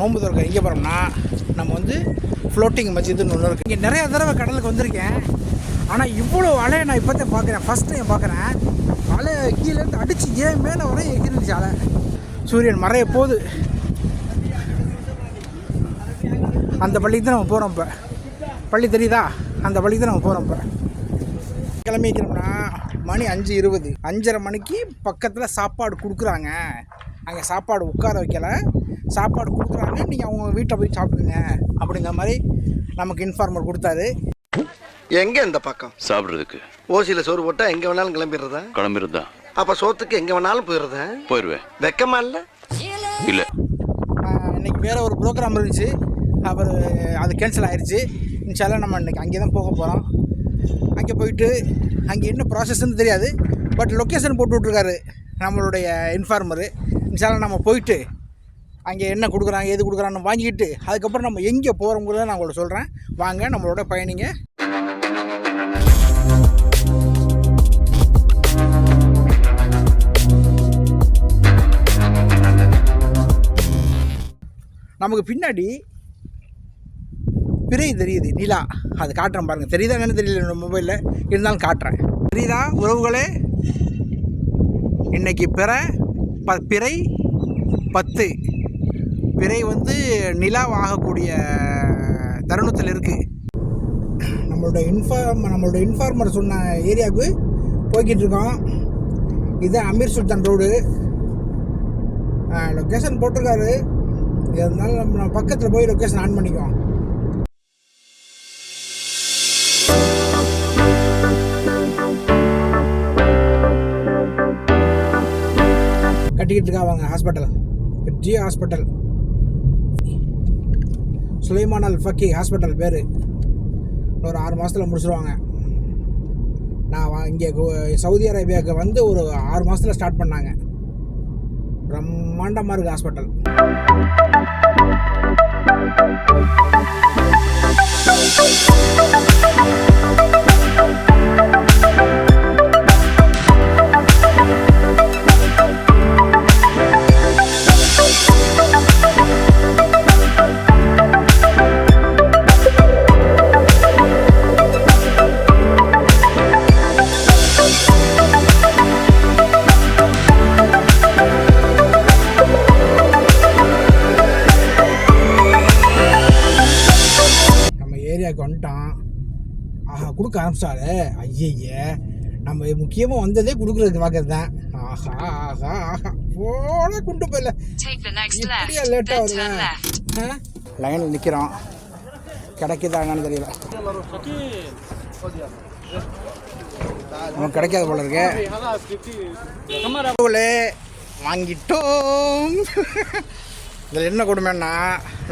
நோன்பு திறக்க எங்கே போகிறோம்னா நம்ம வந்து ஃப்ளோட்டிங் மஸ்ஜிதுன்னு ஒன்று இருக்குது இங்கே நிறைய தடவை கடலுக்கு வந்திருக்கேன். ஆனால் இவ்வளோ அலையை நான் இப்போ தான் பார்க்குறேன். ஃபஸ்ட் டைம் பார்க்குறேன். அலை கீழேருந்து அடித்து ஏன் மேலே வர எகிருந்துச்சு அலை. சூரியன் மறைய போகுது. அந்த பள்ளிக்கு தான் நம்ம போகிறோம் இப்போ. பள்ளி தெரியுதா? அந்த பள்ளிக்கு தான் நம்ம போகிறோம் இப்போ. கிளம்பி வைக்கிறோம்னா மணி அஞ்சு இருபது. அஞ்சரை மணிக்கு பக்கத்தில் சாப்பாடு கொடுக்குறாங்க. அங்கே சாப்பாடு உட்கார வைக்கலை. சாப்பாடு கொடுக்குறாங்க நீங்கள் அவங்க வீட்டை போய் சாப்பிடுங்க அப்படிங்கிற மாதிரி நமக்கு இன்ஃபார்மர் கொடுத்தாரு. எங்க இந்த பக்கம்? சாப்பிட்றதுக்கு. ஓசியில சோறு போட்டா எங்க வேணாலும் கிளம்பிடுறதா? கிளம்பிருந்தா அப்ப சோத்துக்கு எங்க வேணாலும் போயிடுறதா? போயிடுவேன் வெக்கமா இல்ல? இல்லை. இன்னைக்கு வேறு ஒரு ப்ரோக்ராம் இருந்துச்சு. அவர் அது கேன்சல் ஆயிடுச்சு இன்ஷால்லாம் நம்ம இன்னைக்கு அங்கே தான் போக போகிறோம் அங்கே போயிட்டு அங்கே என்ன ப்ராசஸ்ன்னு தெரியாது. பட் லொக்கேஷன் போட்டு விட்ருக்காரு நம்மளுடைய இன்ஃபார்மரு இன்ஷால்லாம் நம்ம போயிட்டு அங்கே என்ன கொடுக்குறாங்க எது கொடுக்குறான்னு வாங்கிட்டு அதுக்கப்புறம் நம்ம எங்கே போகிறோங்கிறத நான் உங்களை சொல்கிறேன் வாங்க நம்மளோட பயணிங்க. நமக்கு பின்னாடி பிறை தெரியுது நிலா. அது காட்டுறேன் பாருங்கள் தெரியுதா என்னன்னு தெரியல என்னோட மொபைலில் இருந்தாலும் காட்டுறேன். தெரியுதா உறவுகளே? இன்னைக்கு பிற ப பிறை பத்து. பிறை வந்து நிலாவாகக்கூடிய தருணத்தில் இருக்குது நம்மளோட இன்ஃபார்ம் நம்மளோட இன்ஃபார்மர் சொன்ன ஏரியாவுக்கு போய்கிட்டு இருக்கோம். இது அமீர் சுல்தான் ரோடு. லொக்கேஷன் போட்டிருக்காரு. இருந்தாலும் நம்ம நம்ம பக்கத்தில் போய் லொக்கேஷன் ஆன் பண்ணிக்குவோம். கட்டிக்கிட்டு இருக்காங்க ஹாஸ்பிட்டல் பெரிய hospital Sulaiman Al Fakhi hospital பேர். ஒரு ஆறு மாதத்தில் முடிச்சுருவாங்க. நான் இங்கே சவுதி அரேபியாவுக்கு வந்து ஒரு ஆறு மாதத்தில் ஸ்டார்ட் பண்ணாங்க. பிரம்மாண்டமாக இருக்குது ஹாஸ்பிட்டல். ஏரியாவுக்கு வந்துட்டோம் ஆஹா கொடுக்க ஆரம்பிச்சாரு ஐயய்ய நம்ம முக்கியமாக வந்ததே கொடுக்குறதுக்கு பார்க்கறது தான். ஆஹா ஆஹா ஆஹா. போட கொண்டு போயில. இப்படியா லேட்டாக வருவேன். லைனில் நிற்கிறோம் கிடைக்குதாங்கன்னு தெரியல. நமக்கு கிடைக்காத போல இருக்கு. வாங்கிட்டோம். இதில் என்ன கொடுமைன்னா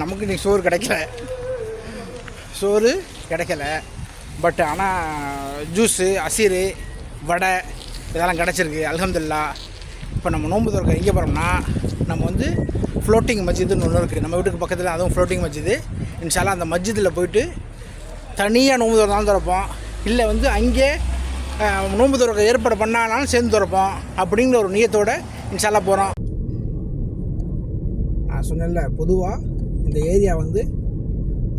நமக்கு இன்னைக்கு சோறு கிடைக்கல. சோறு கிடைக்கல. பட் ஆனால் ஜூஸு அசீரு வடை இதெல்லாம் கிடச்சிருக்கு. அல்ஹம்துலில்லா இப்போ நம்ம நோன்பு திறக்க எங்கே போகிறோம்னா நம்ம வந்து ஃப்ளோட்டிங் மஸ்ஜிதுன்னு ஒன்று இருக்குது நம்ம வீட்டுக்கு பக்கத்தில் அதுவும் ஃப்ளோட்டிங் மஸ்ஜிது இன்ஷால்லா அந்த மஸ்ஜிதில் போயிட்டு தனியாக நோன்பு தான் திறப்போம். இல்லை வந்து அங்கே நோன்பு திறக்க ஏற்பாடு பண்ணாலும் சேர்ந்து திறப்போம். அப்படிங்கிற ஒரு நியத்தோடு இன்ஷாலாக போகிறோம் நான் சொன்னேன்ல பொதுவாக இந்த ஏரியா வந்து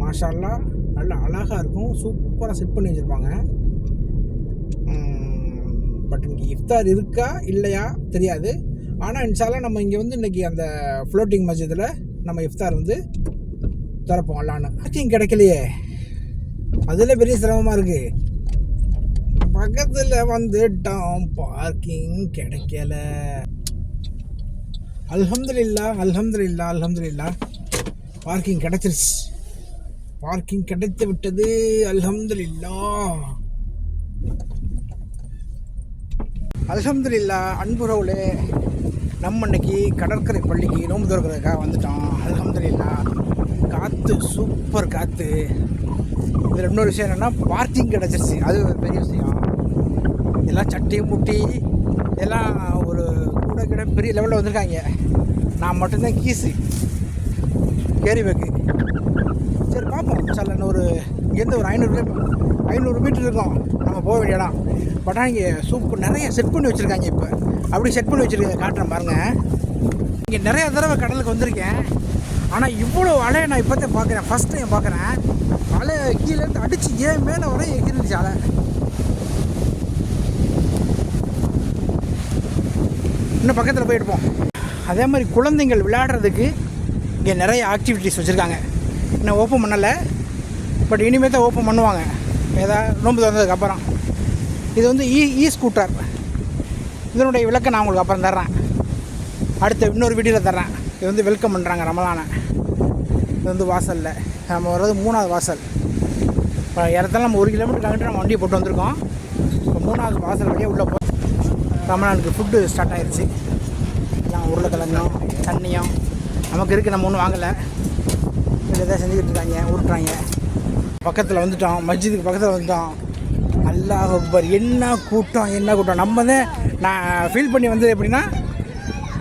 மாஷால்லாம் நல்ல அழகாக இருக்கும். சூப்பராக செட் பண்ணி வச்சுருப்பாங்க. பட் இங்கே இஃப்தார் இருக்கா? இல்லையா? தெரியாது. ஆனால் இன்ஷால்லா நம்ம இங்கே வந்து இன்றைக்கி அந்த ஃப்ளோட்டிங் மஸ்ஜிதில் நம்ம இஃப்தார் வந்து திறப்போம். அல்லான்னு பார்க்கிங் கிடைக்கலையே. அதில் பெரிய சிரமமாக இருக்குது பக்கத்தில் வந்துட்டோம். பார்க்கிங் கிடைக்கல. அல்ஹம்துலில்லா அல்ஹம்துலில்லா அல்ஹம்துலில்லா பார்க்கிங் கிடச்சிருச்சு. பார்க்கிங் கிடைத்து விட்டது. அல்ஹம்துலில்லா. அல்ஹம்துலில்லா அன்புறவுலே நம்ம இன்னைக்கு கடற்கரை பள்ளிக்கு நோம்பு திறக்கிறதுக்காக வந்துட்டோம். அல்ஹம்துலில்லா காற்று சூப்பர் காற்று இதில் இன்னொரு விஷயம் என்னென்னா பார்க்கிங் கிடச்சிருச்சு. அது ஒரு பெரிய விஷயம். எல்லாம் சட்டி முட்டி எல்லாம் ஒரு கூட கிட பெரிய லெவலில் வந்திருக்காங்க. நான் மட்டும்தான் கீஸு கேரி பேக்கு சரி பார்ப்போம் சார் இன்னொரு இங்கேருந்து ஒரு ஐநூறு ஐநூறு மீட்டர் இருக்கும். நம்ம போக வேண்டிய இடம். பட் ஆனால் இங்கே சூப்பர் நிறைய செட் பண்ணி வச்சுருக்காங்க இப்போ. அப்படி செட் பண்ணி வச்சுருக்காங்க காட்டுறேன் பாருங்கள் இங்கே நிறைய தடவை கடலுக்கு வந்திருக்கேன். ஆனால் இவ்வளோ அலையை நான் இப்போத்தான் பார்க்குறேன். ஃபஸ்ட் டைம் பார்க்குறேன். அலை கீழேருந்து அடித்து ஏன் மேலே வர எகிருந்துச்சு அலை. இன்னும் பக்கத்தில் போய் அதே மாதிரி குழந்தைங்கள் விளையாடுறதுக்கு இங்கே நிறைய ஆக்டிவிட்டீஸ் வச்சுருக்காங்க. இன்னும் ஓப்பன் பண்ணலை. பட் இனிமேல் தான் ஓப்பன் பண்ணுவாங்க. ஏதாவது நோம்பு திறந்ததுக்கப்புறம் இது வந்து இ இ ஸ்கூட்டர் இதனுடைய விளக்கை நான் உங்களுக்கு அப்புறம் தர்றேன். அடுத்த இன்னொரு வீடியோவில் தர்றேன். இது வந்து வெல்கம் பண்ணுறாங்க ரமலானை. இது வந்து வாசலில். நம்ம வர்றது மூணாவது வாசல். இப்போ இடத்துல நம்ம ஒரு கிலோமீட்டர் அங்கிட்டு நம்ம வண்டியை போட்டு வந்திருக்கோம். இப்போ மூணாவது வாசல் வழியாக உள்ளே போ ரமலானுக்கு ஃபுட்டு ஸ்டார்ட் ஆகிடுச்சு எல்லாம் உருளைக்கிழங்கும் தண்ணியும். நமக்கு இருக்குது நம்ம ஒன்றும் வாங்கலை. இதில் எதாவது செஞ்சுக்கிட்டு இருக்காங்க உருட்டுறாங்க. பக்கத்தில் வந்துட்டோம் மஸ்ஜிதுக்கு பக்கத்தில் வந்துட்டோம் அல்லாஹ் அக்பர் என்ன கூட்டம் என்ன கூட்டம். நம்ம தான் நான் ஃபீல் பண்ணி வந்தது எப்படின்னா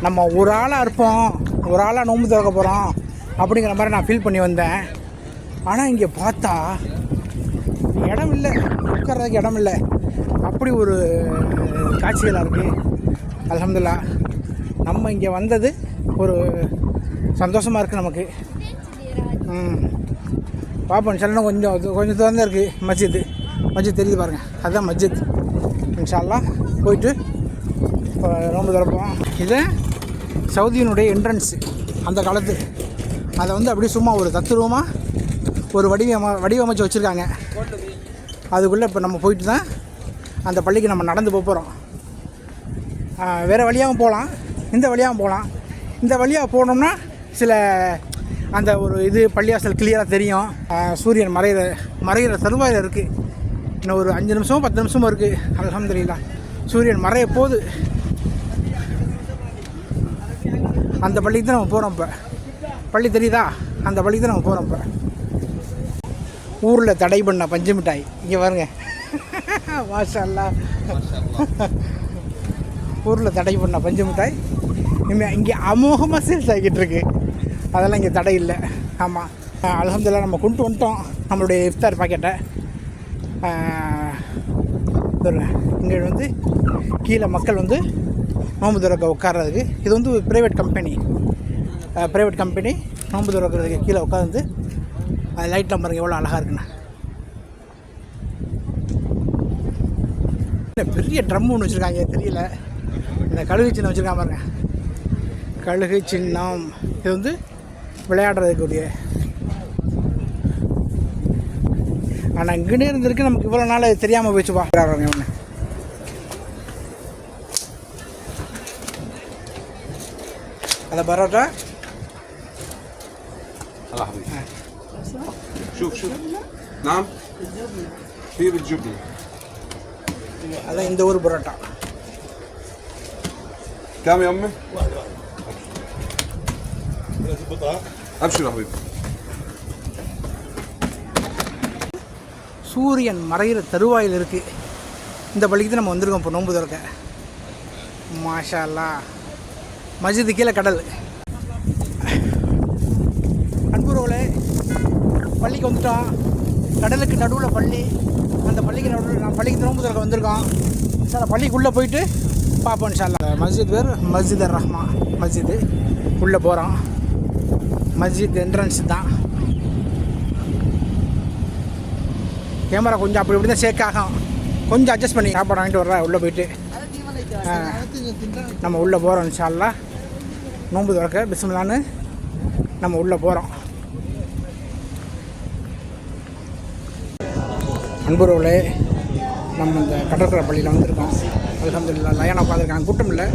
நம்ம ஒரு ஆளாக இருப்போம் ஒரு ஆளாக நோம்பு திறக்க போகிறோம் அப்படிங்கிற மாதிரி நான் ஃபீல் பண்ணி வந்தேன். ஆனால் இங்கே பார்த்தா இடம் இல்லை. உட்கார்றதுக்கு இடம் இல்லை. அப்படி ஒரு காட்சிகளாக இருக்குது அலமதுல்லா நம்ம இங்கே வந்தது ஒரு சந்தோஷமாக இருக்குது நமக்கு. ம். பார்ப்போம் சில கொஞ்சம் கொஞ்சம் தூரம் தான் இருக்குது மஸ்ஜித். மஸ்ஜித் தெரியுது பாருங்கள் அதுதான் மஸ்ஜித். இன்ஷால்லாம் போயிட்டு இப்போ ரொம்ப திறப்போம் இது சவுதியினுடைய என்ட்ரன்ஸு அந்த காலத்து. அதை வந்து அப்படியே சும்மா ஒரு தத்துருவமாக ஒரு வடிவம வடிவமைச்சு வச்சுருக்காங்க. அதுக்குள்ளே இப்போ நம்ம போயிட்டு தான் அந்த பள்ளிக்கு நம்ம நடந்து போக போகிறோம் வேறு வழியாகவும் போகலாம் இந்த வழியாகவும் போகலாம் இந்த வழியாக போனோம்னா சில அந்த ஒரு இது பள்ளிவாசல் கிளியராக தெரியும். சூரியன் மறையிற மறையிற தருவாயில் இருக்குது இன்னும் ஒரு அஞ்சு நிமிஷமோ பத்து நிமிஷமோ இருக்குது அல்ஹம்துலில்லாஹ் சூரியன் மறைய போகுது அந்த பள்ளிக்கு தான் நம்ம போகிறோம் இப்போ. பள்ளி தெரியுதா? அந்த பள்ளிக்கு தான் நம்ம போகிறோம் இப்போ. ஊரில் தடை பண்ண பஞ்சு மிட்டாய். இங்கே பாருங்க. மாஷா அல்லாஹ் ஊரில் தடை பண்ண பஞ்சு மிட்டாய். இங்கே அமோகமாக சேல்ஸ் ஆகிட்டு இருக்கு. அதெல்லாம் இங்கே தடை இல்லை. ஆமாம் அலகம்துல்லா நம்ம கொண்டு வந்துட்டோம் நம்மளுடைய இஃப்தார் பாக்கெட்டை இங்கே வந்து கீழே மக்கள் வந்து நோம்பு துறக்க உட்கார்றதுக்கு இது வந்து ப்ரைவேட் கம்பெனி ப்ரைவேட் கம்பெனி நோம்பு துறக்கிறதுக்கு கீழே உட்காந்து அது லைட்லாம் பாருங்க எவ்வளோ அழகாக இருக்குண்ணா பெரிய ட்ரம் ஒன்று வச்சுருக்காங்க தெரியல. இந்த கழுகு சின்னம் வச்சுருக்காங்க பாருங்க. கழுகு சின்னம். இது வந்து விளையாடுறதுக்குரிய ஆனால் இங்கேனே இருந்திருக்கு நமக்கு இவ்வளோ நாள் அது தெரியாமல் போயிடுச்சு பார்க்குறாங்க ஒன்று هذا بروتا هلا حبيبي شوف شوف نعم في بالجبنه هذا இந்த ஊர் பரோட்டா كم يا امي؟ ابشر يا حبيبي சூரியன் மறையிற தருவாயில் இருக்குது இந்த பள்ளிக்கு தான் நம்ம வந்திருக்கோம் இப்போ நோன்பு திறக்க. மாஷா மஸ்ஜிது கீழே கடல். அன்புறவுல பள்ளிக்கு வந்துட்டோம். கடலுக்கு நடுவில் பள்ளி. அந்த பள்ளிக்கு நடுவில் நான் பள்ளிக்கு நோன்பு திறக்க வந்திருக்கோம். சார் பள்ளிக்குள்ளே போயிட்டு பார்ப்போம் இன்ஷால்லா மஸ்ஜித் பேர் மஸ்ஜித் ரஹ்மா மஸ்ஜிது. உள்ளே போகிறோம் மஸ்ஜித் என்ட்ரன்ஸ் தான். கேமரா கொஞ்சம் அப்படி இப்படி தான் ஷேக் ஆகும். கொஞ்சம் அட்ஜஸ்ட் பண்ணி சாப்பாடு வாங்கிட்டு வர்றேன் உள்ளே போயிட்டு. நம்ம உள்ளே போகிறோம் இன்ஷால்லா நோன்பு திறக்க பிஸ்மிலான்னு நம்ம உள்ளே போகிறோம் அன்புறவுகளே நம்ம இந்த கடற்கரை பள்ளியில் வந்திருக்கோம். அல்ஹம்துலில்லாஹ் லயானா பார்த்துருக்காங்க கூட்டம் இல்லை.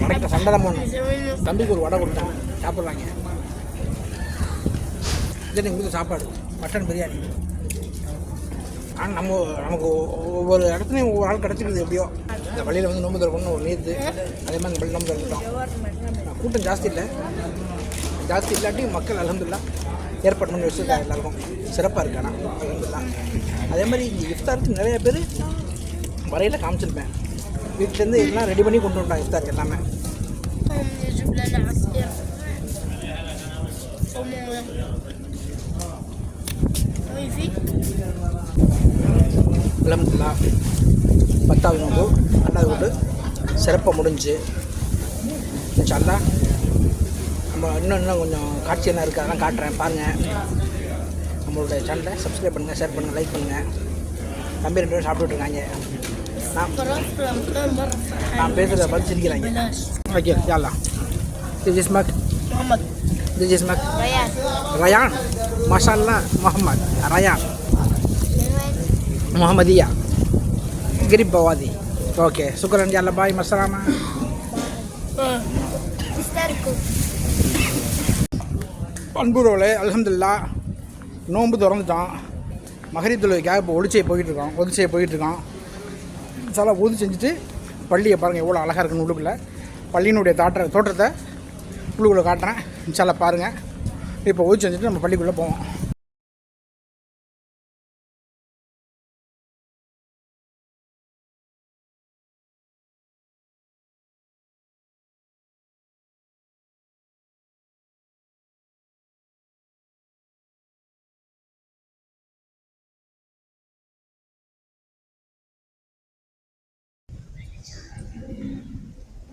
வடைக்கிட்ட சண்டை தான் போடணும். தம்பிக்கு ஒரு வடை கொடுத்தாங்க சாப்பிட்றாங்க. இது எங்களுக்கு சாப்பாடு. மட்டன் பிரியாணி. ஆனால் நம்ம நமக்கு ஒவ்வொரு இடத்துலையும் ஒவ்வொரு ஆள் கிடச்சிருக்குது எப்படியோ. இந்த வழியில் வந்து நோம்பு திறக்கணும்னு ஒரு நேர்த்து அதே மாதிரி இந்த வழி நோம்பு திறந்துட்டோம். கூட்டம் ஜாஸ்தி இல்லை. ஜாஸ்தி இல்லாட்டி மக்கள் அலமதுல்லா ஏற்பாடு பண்ணி வச்சுருக்காங்க எல்லாருக்கும். சிறப்பாக இருக்கு ஆனால் அதே மாதிரி இங்கே இஃப்தாருக்கு நிறைய பேர் வரையில் காமிச்சிருப்பேன். வீட்டிலேருந்து எல்லாம் ரெடி பண்ணி கொண்டு வந்தோம் இஃப்தாருக்கு எல்லாமே. அலமதுல்லா. பத்தாவது நோம்பு ரெண்டாவது வீடு சிறப்பாக முடிஞ்சு. இன்ஷால்லா நம்ம இன்னும் இன்னும் கொஞ்சம் காட்சி என்ன இருக்குது அதெல்லாம் காட்டுறேன். பாருங்கள் நம்மளுடைய சேனலை சப்ஸ்கிரைப் பண்ணுங்கள் ஷேர் பண்ணுங்கள் லைக் பண்ணுங்கள் தம்பி ரெண்டு பேரும் சாப்பிட்டுட்ருக்காங்க நான் பேசுகிறத பார்த்து சிரிக்கிறாங்க. ஓகே யாரா திஸ் இஸ் மக் முகமது. திஸ் இஸ் மக் ரயான். மஷால்லா முகமது. ரயான். முகமதியா? கிரிப் பவாதி. ஓகே சுக்கரன் யாரா பாய் மசலாமா அன்புறவுலே அலமதுல்லா நோன்பு திறந்துட்டான். மகரித்துலுக்காக இப்போ ஒளிச்சை போயிட்டுருக்கோம் ஒளிச்சை போயிட்டுருக்கோம் சில ஒது செஞ்சுட்டு பள்ளியை பாருங்கள் எவ்வளோ அழகாக இருக்குன்னு உள்ளுக்குள்ளே. பள்ளியினுடைய தாற்ற தோற்றத்தை உள்ளுக்குள்ளே காட்டுறேன். சில பாருங்கள் இப்போ ஒது செஞ்சுட்டு நம்ம பள்ளிக்குள்ளே போவோம்.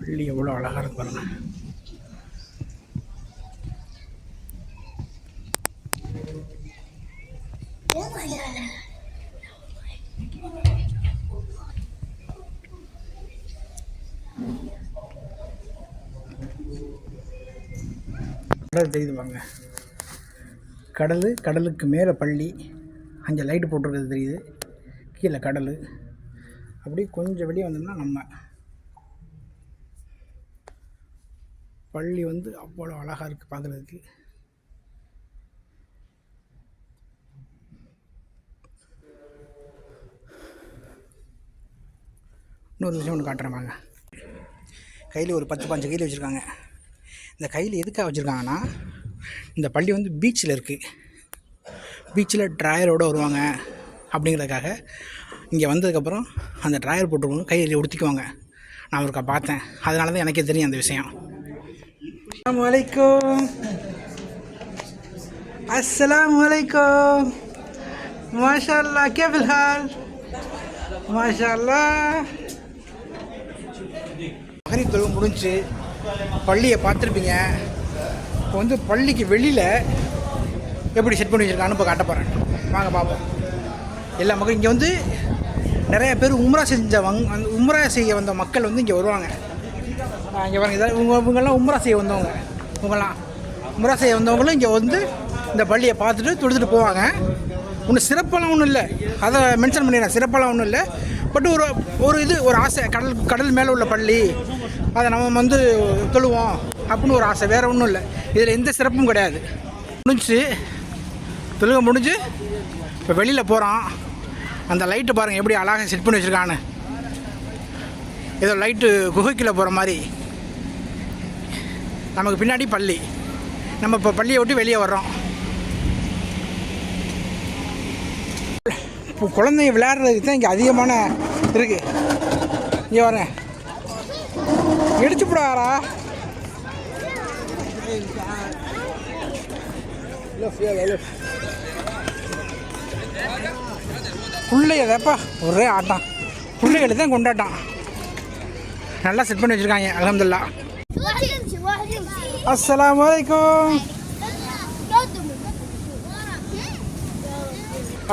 பள்ளி எவ்வளோ அழகாக இருக்கு பாருங்கள் கடல் தெரியுது பாருங்க. கடல் கடலுக்கு மேலே பள்ளி அங்கே லைட்டு போட்டிருக்கிறது தெரியுது. கீழே கடல். அப்படியே கொஞ்சம் வெளியே வந்தோம்னா நம்ம பள்ளி வந்து அவ்வளோ அழகாக இருக்குது பார்க்குறதுக்கு இன்னொரு விஷயம் ஒன்று காட்டுறேன் வாங்க. கையில் ஒரு பத்து பாஞ்சு கையில் வச்சுருக்காங்க. இந்த கையில் எதுக்காக வச்சுருக்காங்கன்னா இந்த பள்ளி வந்து பீச்சில் இருக்குது பீச்சில் ட்ராயரோடு வருவாங்க அப்படிங்கிறதுக்காக இங்கே வந்ததுக்கப்புறம் அந்த ட்ராயர் போட்டுருவாங்க கையில் உடுத்திக்குவாங்க. நான் ஒருக்கா பார்த்தேன். அதனால தான் எனக்கே தெரியும் அந்த விஷயம். அஸ்லாம் வலைக்கும் अस्सलाम वालेकुम माशाल्लाह क्या फिलहाल माशाल्लाह மகரிப் தொழுவு முடிஞ்சு பள்ளியை பார்த்துருப்பீங்க. இப்போ வந்து பள்ளிக்கு வெளியில் எப்படி செட் பண்ணி வச்சுருக்கான்னு இப்போ காட்ட போகிறேன் வாங்க பார்ப்போம். எல்லா மக்களும் இங்கே வந்து நிறைய பேர் உம்ரா செஞ்ச வங் உம்ரா செய்ய வந்த மக்கள் வந்து இங்கே வருவாங்க. இங்கே பாருங்க இதான் இவங்க இவங்கெல்லாம் உம்ரா செய்ய வந்தவங்க. இவங்கெல்லாம் உம்ரா செய்ய வந்தவங்களும் இங்கே வந்து இந்த பள்ளியை பார்த்துட்டு தொழுதுட்டு போவாங்க. ஒன்றும் சிறப்பெல்லாம் ஒன்றும் இல்லை. அதை மென்ஷன் பண்ணிடுறேன். சிறப்பெல்லாம் ஒன்றும் இல்லை. பட் ஒரு ஒரு இது ஒரு ஆசை. கடல் கடல் மேலே உள்ள பள்ளி. அதை நம்ம வந்து தொழுவோம் அப்படின்னு ஒரு ஆசை. வேறு ஒன்றும் இல்லை. இதில் எந்த சிறப்பும் கிடையாது. முடிஞ்சு தொழுக முடிஞ்சு இப்போ வெளியில் போகிறோம் அந்த லைட்டு பாருங்கள் எப்படி அழகாக செட் பண்ணி வச்சுருக்கான்னு. ஏதோ லைட்டு குகைக்குள்ளே போகிற மாதிரி. நமக்கு பின்னாடி பள்ளி. நம்ம இப்போ பள்ளியை விட்டு வெளியே வர்றோம். இப்போ குழந்தைங்க விளையாடுறதுக்கு தான் இங்கே அதிகமான இருக்குது இங்கே வரேன் இடிச்சு போடாரா பிள்ளையதப்பா ஒரே ஆட்டம். பிள்ளைகளை தான் கொண்டாட்டம். நல்லா செட் பண்ணி வச்சுருக்காங்க அலமதுல்லா আসসালামু আলাইকুম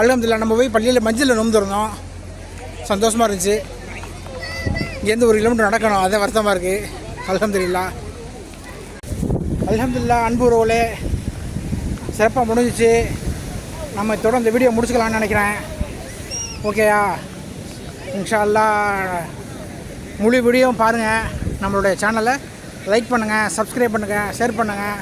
அலமதுல்லா நம்ம போய் பள்ளியில் மஞ்சளில் நோம்பிருந்தோம் சந்தோஷமாக இருந்துச்சு. இங்கேருந்து ஒரு கிலோமீட்டர் நடக்கணும். அதான் வருத்தமாக இருக்குது அலமதுல்லா அலமதுல்லா அன்பு உறவுலே சிறப்பாக முடிஞ்சிச்சு. நம்ம தொடர்ந்து வீடியோ முடிச்சுக்கலாம்னு நினைக்கிறேன். ஓகேயா இன்ஷா அல்லா முழு வீடியோவும் பாருங்கள் நம்மளுடைய சேனலை லைக் பண்ணுங்கள் சப்ஸ்கிரைப் பண்ணுங்கள் ஷேர் பண்ணுங்கள்